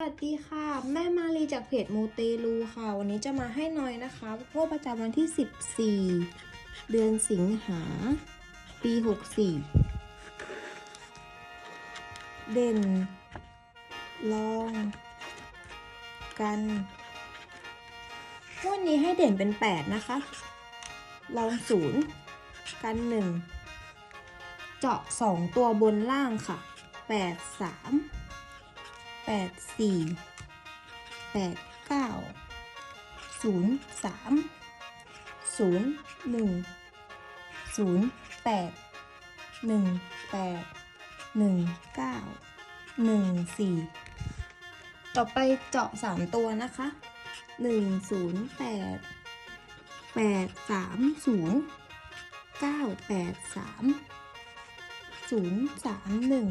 สวัสดีค่ะ แม่มารีจากเพจมูเตลูค่ะ วันนี้จะมาให้น้อยนะคะงวดประจำวันที่ 14 เดือนสิงหา ปี 64 เด่น ลอง กันวดนี้ให้เด่นเป็น 8 นะคะ ลองศูนย์กันหนึ่งเจาะ 2 ตัวบนล่างค่ะ 8 3 แปดสี่แปดเก้าศูนย์สามศูนย์หนึ่งศูนย์แปดหนึ่งแปดหนึ่งเก้าหนึ่งสี่ต่อไปเจาะสามตัวนะคะหนึ่งศูนย์แปดแปดสามศูนย์เก้าแปดสามศูนย์สามหนึ่ง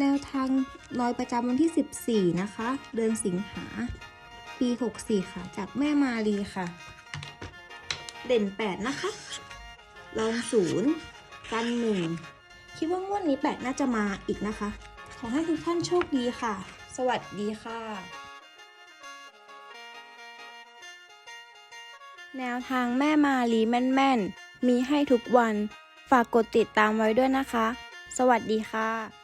แนวทางน้อยประจำวันที่ 14 นะคะ เดือนสิงหา ปี 64 ค่ะ จากแม่มารีค่ะ เด่น 8 นะคะ ลองศูนย์กันหนึ่งคิดว่างวดนี้ 8 น่าจะมาอีกนะคะ ขอให้ทุกท่านโชคดีค่ะ สวัสดีค่ะ แนวทางแม่มาลีแม่น ๆ มีให้ทุกวัน ฝากกดติดตามไว้ด้วยนะคะ สวัสดีค่ะ